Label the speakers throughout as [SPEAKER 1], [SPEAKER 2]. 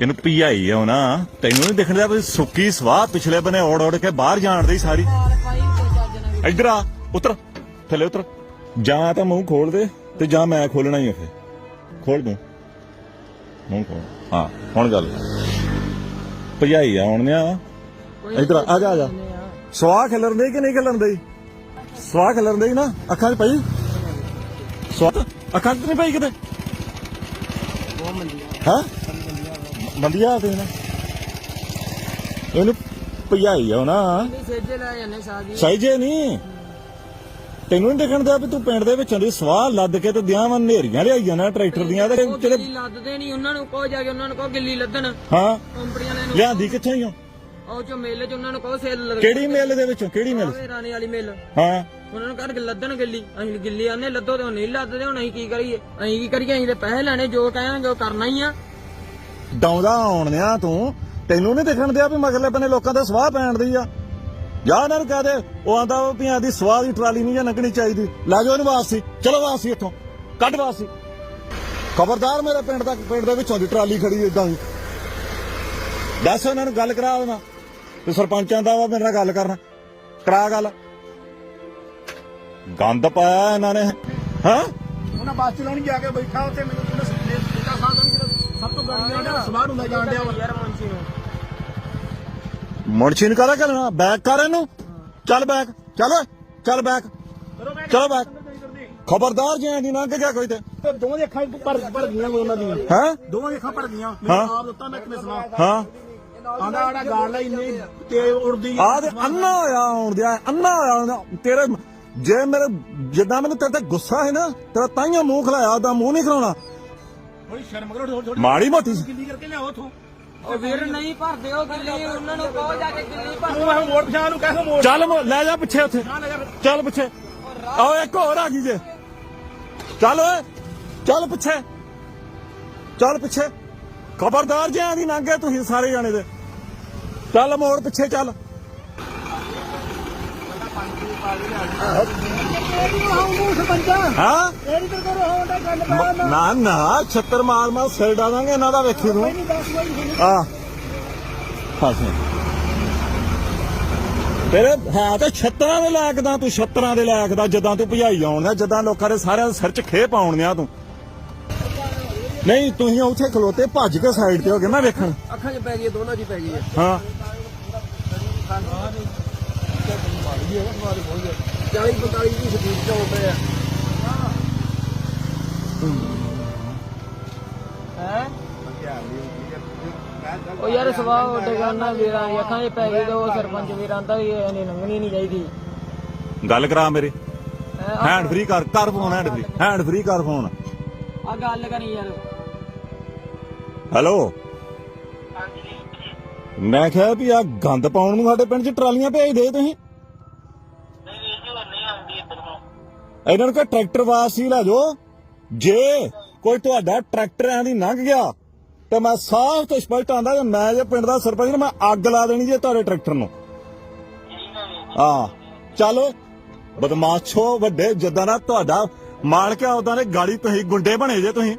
[SPEAKER 1] ਇਹਨੂੰ ਪੀਆਈ ਆ ਨਾ। ਤੈਨੂੰ ਨਹੀਂ ਦਿਖਣ ਵੀ ਸੁੱਕੀ ਸਵਾਹ ਪਿਛਲੇ ਬਨੇ ਔੜ ਔੜ ਕੇ ਬਾਹਰ ਜਾਣ ਦੀ ਸਾਰੀ। ਇੱਧਰ ਆ ਉਤਰ ਥੱਲੇ ਉਤਰ। ਜਾਂ ਤਾਂ ਮੂੰਹ ਖੋਲ ਦੇ ਤੇ ਜਾਂ ਮੈਂ ਖੋਲਣਾ ਹੀ ਆ ਫੇ ਖੋਲ ਦੂੰ ਮੂੰਹ ਖੋਲ। ਹਾਂ ਹੁਣ ਗੱਲ ਭਜਾਈ ਆ ਹੁਣ ਆ ਇੱਧਰ ਆ, ਆ ਜਾ ਆ ਜਾ। ਸਵਾਹ ਖਿਲਰਨ ਦੇ ਕਿ ਨਹੀਂ ਖਿਲਰਨ ਦੇ ਸਵਾਹ ਖਿਲਰਨ ਦੇ ਨਾ ਅੱਖਾਂ 'ਚ ਪਈ? ਸਵਾਹ ਅੱਖਾਂ 'ਚ ਨਹੀਂ ਪਈ ਕਿਤੇ? ਹਾਂ? ਬੰਦਿਆ ਤੇ ਨਾ ਇਹਨੂੰ ਭਜਾਈ ਆ ਨਾ।
[SPEAKER 2] ਸੇਜੇ ਲੈ ਜਾਂਦੇ ਸਾਜੀ
[SPEAKER 1] ਸਹੀ ਜੇ ਨਹੀਂ ਤੈਨੂੰ ਨਹੀਂ ਦੇਖਣ ਦਿਆ ਵੀ ਤੂੰ ਪਿੰਡ ਦੇ ਵਿੱਚੋਂ ਦੀ ਸਵਾਹ ਲੱਦ ਕੇ ਤੇ ਦਿਆਂ ਨੇਰੀਆਂ ਲਿਆਈ ਜਾਣਾ ਟਰੈਕਟਰ ਦੀਆਂ ਤੇ
[SPEAKER 2] ਉਹ
[SPEAKER 1] ਤੇਰੇ
[SPEAKER 2] ਗਿੱਲੀ ਲੱਦਦੇ ਨਹੀਂ ਉਹਨਾਂ ਨੂੰ ਕਹੋ ਜਾ ਕੇ ਉਹਨਾਂ ਨੂੰ ਕਹੋ ਗਿੱਲੀ ਲੱਦਣ।
[SPEAKER 1] ਹਾਂ।
[SPEAKER 2] ਕੰਪਨੀਆਂ ਨੇ
[SPEAKER 1] ਲਿਆਂਦੀ ਕਿੱਥੋਂ ਹੀ ਆ
[SPEAKER 2] ਉਹ ਜੋ ਮੇਲੇ ਚ ਉਹਨਾਂ ਨੂੰ ਕਹੋ ਸੇਲ ਲੱਗ
[SPEAKER 1] ਕਿਹੜੀ ਮੇਲ ਦੇ ਵਿੱਚੋਂ ਕਿਹੜੀ ਮੇਲ?
[SPEAKER 2] ਰਾਣੀ ਵਾਲੀ ਮੇਲ।
[SPEAKER 1] ਹਾਂ।
[SPEAKER 2] ਉਹਨਾਂ ਨੂੰ ਕਰ ਲੱਦਣ ਗਿੱਲੀ। ਅਸੀਂ ਗਿੱਲੀ ਆਨੇ ਲੱਦੋ ਤੇ ਉਹ ਨਹੀਂ ਲੱਦਦੇ ਹੁਣ ਅਸੀਂ ਕੀ ਕਰੀਏ? ਅਸੀਂ ਕੀ ਕਰੀਏ? ਅਸੀਂ ਤੇ ਪੈਸੇ ਲੈਣੇ ਜੋ ਕਹਿਣਗੇ ਉਹ ਕਰਨਾ ਹੀ ਆ।
[SPEAKER 1] ਡਾਉਂਦਾ ਆਉਣਿਆ ਤੂੰ, ਤੈਨੂੰ ਨਹੀਂ ਦੇਖਣ ਦਿਆ ਵੀ ਮਗਰਲੇ ਬੰਨੇ ਲੋਕਾਂ ਦੇ ਸਵਾਹ ਪੈਣ ਦੀ ਆ। ਜਾ ਉਹਨਾਂ ਨੂੰ ਕਹਿ ਦੇ, ਉਹ ਆਂਦਾ ਵੀ ਪਿਆਂ ਸਵਾਹ ਦੀ ਟਰਾਲੀ ਨਹੀਂ ਜਾਂ ਲੰਘਣੀ ਚਾਹੀਦੀ। ਲੈ ਜਾਓ ਇਹਨੂੰ ਵਾਸੀ ਚਲੋ ਵਾਸੀ ਇੱਥੋਂ, ਕੱਢ ਵਾਸੀ ਖਬਰਦਾਰ ਮੇਰੇ ਪਿੰਡ ਤੱਕ ਪਿੰਡ ਦੇ ਵਿੱਚੋਂ ਦੀ ਟਰਾਲੀ ਖੜੀ ਇਦਾਂ ਹੀ ਦੱਸ ਉਹਨਾਂ ਨੂੰ ਗੱਲ ਕਰਾ ਦੇਣਾ ਤੇ ਸਰਪੰਚਾਂ ਦਾ ਵਾ ਮੇਰੇ ਨਾਲ ਗੱਲ ਕਰਨਾ। ਕਰਾ ਗੱਲ। ਗੰਦ ਪਾਇਆ ਇਹਨਾਂ ਨੇ, ਹਾਂ?
[SPEAKER 3] ਉਹਨਾਂ ਬੱਸ ਚਲਾਉਣੀ ਜਾ ਕੇ ਬੈਠਾ ਉੱਥੇ, ਮੈਨੂੰ ਕਹਿੰਦਾ ਸੁਣਦੇ ਬੇਟਾ ਸਭ ਤੋਂ ਗਾੜੀ ਦਾ ਸਵਾਰ ਹੁੰਦਾ ਜਾਣ ਡਿਆ ਵਾ।
[SPEAKER 2] ਯਾਰ ਮੁੰਸ਼ੀ ਨੂੰ।
[SPEAKER 1] ਮੁਨਸ਼ੀ ਨੂੰ ਕਹਦਾ ਕਰਨਾ ਬੈਕ ਕਰ ਇਹਨੂੰ। ਚੱਲ ਬੈਕ। ਚੱਲ ਚੱਲ ਬੈਕ।
[SPEAKER 3] ਮੈਂ
[SPEAKER 1] ਚਲੋ ਬੈਕ। ਖਬਰਦਾਰ ਜੇ ਦੀ ਲੰਘ ਗਿਆ ਕੋਈ ਤੇ।
[SPEAKER 3] ਤੇ ਦੋਵਾਂ ਅੱਖਾਂ ਭਰ ਭਰ ਗਈਆਂ ਉਹਨਾਂ ਦੀਆਂ।
[SPEAKER 1] ਹੈ?
[SPEAKER 3] ਦੋਵਾਂ ਦੀਆਂ ਅੱਖਾਂ ਭਰ ਗਈਆਂ। ਮੈਨੂੰ ਆਪ ਦਿੱਤਾ ਮੈਂ ਕਿਵੇਂ ਸੁਣਾ।
[SPEAKER 1] ਹਾਂ।
[SPEAKER 3] ਆਂਦਾ ਆੜਾ ਗਾਲ ਲਈ ਇੰਨੀ ਤੇ ਉੜਦੀ
[SPEAKER 1] ਆ। ਤੇ ਅੰਨਾ ਹੋਇਆ ਆਉਣ ਦਿਆ ਅੰਨਾ ਹੋਇਆ। ਤੇਰੇ ਜੇ ਮੇਰੇ ਜਿੱਦਾਂ ਮੈਨੂੰ ਤੇਰੇ ਤੇ ਗੁੱਸਾ ਹੈ ਨਾ ਤੇਰਾ ਤਾਈਆਂ ਮੂੰਹ ਖਲਾਇਆ ਉਹਦਾ ਮੂੰਹ ਨਹੀਂ ਖਲਾਉਣਾ।
[SPEAKER 3] ਥੋੜੀ ਸ਼ਰਮ ਕਰੋ ਥੋੜੀ ਥੋੜੀ
[SPEAKER 1] ਮਾੜੀ ਮੋਟੀ ਸੀ।
[SPEAKER 3] ਗਿੱਲੀ ਕਰਕੇ ਲਿਆਓ ਉਥੋਂ।
[SPEAKER 2] ਉਹ ਵੀਰ ਨਹੀਂ ਭਰਦੇ ਉਹ ਗਿੱਲੀ ਉਹਨਾਂ ਨੂੰ ਕਹੋ ਜਾ ਕੇ ਗਿੱਲੀ ਭਰ
[SPEAKER 3] ਤੂੰ ਮੋੜ ਪਛਾਣ ਨੂੰ ਕਹਿ ਮੋੜ
[SPEAKER 1] ਚੱਲ ਮੋ- ਲੈ ਜਾ ਪਿੱਛੇ ਉੱਥੇ।
[SPEAKER 3] ਨਾ ਲੈ ਜਾ ਫਿਰ।
[SPEAKER 1] ਚੱਲ ਪਿੱਛੇ। ਆਓ ਇੱਕ ਹੋਰ ਆ ਗਈ ਜੇ। ਚੱਲ ਓਏ ਚੱਲ ਪਿੱਛੇ। ਚੱਲ ਪਿੱਛੇ। ਖਬਰਦਾਰ ਜੇ ਆਂਦੀ ਲੰਘੇ ਤੁਸੀਂ ਸਾਰੇ ਜਾਣੇ ਦੇ। ਚੱਲ ਮੋੜ ਪਿੱਛੇ ਚੱਲ। ਹਾਂ?
[SPEAKER 3] ਇਹ ਨਹੀਂ ਕਰੋ ਹੋਂਦਾ ਗੱਲ
[SPEAKER 1] ਨਾ ਨਾ ਛੱਤਰ ਮਾਰ ਮਾਰ ਸਿਰ ਡਾਵਾਂਗੇ ਇਹਨਾਂ ਦਾ ਵੇਖੀ ਤੂੰ। ਆ। ਫਸੇ ਤੇਰੇ ਹੈ ਤਾਂ ਛੱਤਰਾਂ ਦੇ ਲਾਇਕ ਦਾ ਤੂੰ ਛੱਤਰਾਂ ਦੇ ਲਾਇਕ ਦਾ ਜਦਾਂ ਤੂੰ ਭਜਾਈ ਆਉਣਾ ਜਦਾਂ ਲੋਕਾਂ ਦੇ ਸਾਰਿਆਂ ਦੇ ਸਿਰ 'ਚ ਖੇ ਪਾਉਣਿਆ ਤੂੰ। ਨਹੀਂ ਤੁਸੀਂ ਉੱਥੇ ਖਲੋਤੇ ਭੱਜ ਕੇ ਸਾਈਡ ਤੇ ਹੋ ਗਏ ਮੈਂ ਵੇਖਣ।
[SPEAKER 2] ਅੱਖਾਂ 'ਚ ਪੈ ਗਈ ਦੋਨਾਂ 'ਚ ਪੈ ਗਈ ਹੈ।
[SPEAKER 1] ਹਾਂ
[SPEAKER 2] 40 45 ਦੀ ਸਪੀਡ ਚ ਆਉਂਦੇ ਆ। ਹੈ। ਉਹ ਯਾਰ ਸਵਾਹ ਉੱਡੇਗਾ ਨਾ ਵੀਰਾਂ ਦੀ ਅੱਖਾਂ 'ਚ ਪੈ ਗਈ ਤੇ ਉਹ ਸਰਪੰਚ ਵੀਰਾਂ ਦਾ ਵੀ ਇਹਨੇ ਲੰਘਣੀ ਨਹੀਂ ਚਾਹੀਦੀ।
[SPEAKER 1] ਗੱਲ ਕਰਾ ਮੇਰੇ। ਹੈਂਡ ਫ੍ਰੀ ਕਰ ਕਰ phone hand free hand free ਕਰ ਫੋਨ
[SPEAKER 2] ਆ ਗੱਲ ਕਰੀ ਯਾਰ।
[SPEAKER 1] ਹੈਲੋ ਮੈਂ ਕਿਹਾ ਵੀ ਆ ਗੰਦ ਪਾਉਣ ਨੂੰ ਸਾਡੇ ਪਿੰਡ 'ਚ ਟਰਾਲੀਆਂ ਭੇਜ ਦੇ ਤੁਸੀਂ। ਇਹਨਾਂ ਨੂੰ ਕਹ ਟਰੈਕਟਰ ਵਾਸੀ ਲੈ ਜਾਓ। ਜੇ ਕੋਈ ਤੁਹਾਡਾ ਟਰੈਕਟਰ ਐਂ ਦੀ ਲੰਘ ਗਿਆ, ਤੇ ਮੈਂ ਸਾਫ਼ ਤੇ ਸਪਸ਼ਟ ਆਂਦਾ ਜੇ ਮੈਂ ਜੇ ਪਿੰਡ ਦਾ ਸਰਪੰਚ ਨਾ, ਮੈਂ ਅੱਗ ਲਾ ਦੇਣੀ ਜੇ ਤੁਹਾਡੇ ਟਰੈਕਟਰ ਨੂੰ। ਹਾਂ, ਚਲੋ ਬਦਮਾਸ਼ੋ ਵੱਡੇ, ਜਿੱਦਾਂ ਦਾ ਤੁਹਾਡਾ ਮਾਲਕ ਆ, ਉਦਾਂ ਦੇ ਗਾੜੀ ਤੁਸੀਂ ਗੁੰਡੇ ਬਣੇ ਜੇ ਤੁਸੀਂ।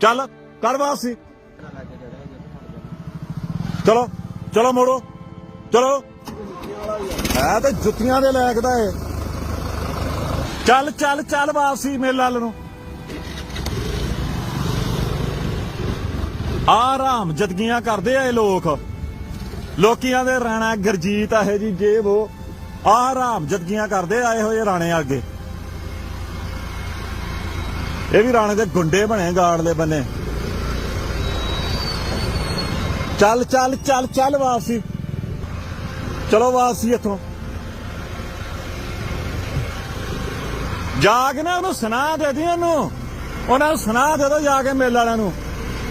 [SPEAKER 1] ਚੱਲ ਕਰ ਵਾਸੀ ਚਲੋ ਚਲੋ ਮੋੜੋ। ਚਲੋ। ਹੈ ਤੇ ਜੁੱਤੀਆਂ ਦੇ ਲਾਇਕ ਦਾ ਏ। ਚੱਲ ਚੱਲ ਚੱਲ ਵਾਪਸੀ ਮੇਲਾ ਵੱਲ ਨੂੰ। ਆਰਾਮ ਜਦਗੀਆਂ ਕਰਦੇ ਆ ਇਹ ਲੋਕ। ਲੋਕੀਆਂ ਦੇ ਰਾਣਾ ਗਰਜੀਤ ਆ ਇਹ ਜੀ ਜੇ ਉਹ। ਆਰਾਮ ਜਦਗੀਆਂ ਕਰਦੇ ਆਏ ਹੋਏ ਰਾਣੇ ਅੱਗੇ। ਇਹ ਵੀ ਰਾਣੇ ਦੇ ਗੁੰਡੇ ਬਣੇ ਗਾੜਲੇ ਬੰਨੇ। ਚੱਲ ਚੱਲ ਚੱਲ ਚੱਲ ਵਾਪਸੀ। ਚਲੋ ਵਾਪਸੀ ਇੱਥੋਂ। ਜਾ ਕੇ ਨਾ ਉਹਨੂੰ ਸੁਣਾ ਦੇ ਦੀ ਉਹਨੂੰ। ਉਹਨਾਂ ਨੂੰ ਸੁਣਾ ਦੇ ਦੋ ਜਾ ਕੇ ਮੇਲ ਵਾਲਿਆਂ ਨੂੰ।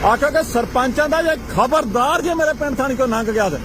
[SPEAKER 1] ਆਖੋ ਕਿ ਸਰਪੰਚਾਂ ਦਾ ਜੇ ਖਬਰਦਾਰ ਜੇ ਮੇਰੇ ਪਿੰਡ ਥਾਣੀ ਕੋ ਲੰਘ ਗਿਆ ਤੇ।